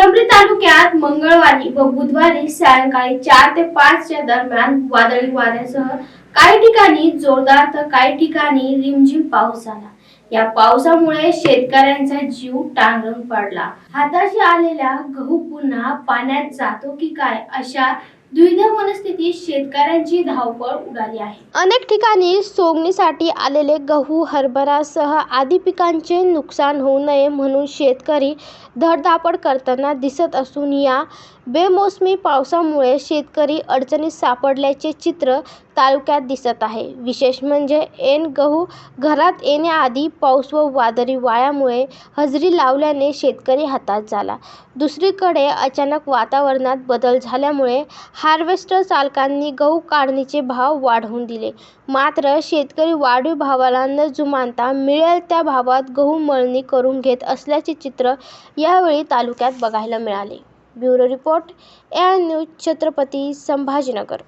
फुलंब्री तालुक्यात मंगळवारी व बुधवारी सायंकाळी चार ते पाचच्या दरम्यान वादळी वाऱ्यासह काही ठिकाणी जोरदार तर काही ठिकाणी रिमझिम पाऊस झाला. या पावसामुळे शेतकऱ्यांचा जीव टांगून पडला. हाताशी आलेला गहू पुन्हा पाण्यात जातो की काय अशा मनस्थितीत शेतकऱ्यांची धावपळ उडाली आहे. अनेक ठिकाणी सोंगणीसाठी आलेले गहू हरभरासह आदी पिकांचे नुकसान होऊ नये म्हणून शेतकरी धडधापड करताना दिसत असून या बेमोसमी पावसामुळे शेतकरी अडचणीत सापडल्याचे चित्र तालुक्यात दिसत आहे. विशेष म्हणजे ऐन गहू घरात येण्याआधी पाऊस व वादळी वाऱ्यामुळे हजेरी लावल्याने शेतकरी हातात झाला. दुसरीकडे अचानक वातावरणात बदल झाल्यामुळे हार्वेस्टर चालकांनी गहू काढणीचे भाव वाढवून दिले. मात्र शेतकरी वाढीव भावाला न जुमानता मिळेल त्या भावात गहू मळणी करून घेत असल्याचे चित्र यावेळी तालुक्यात बघायला मिळाले. Bureau report AI news Chhatrapati Sambhajinagar.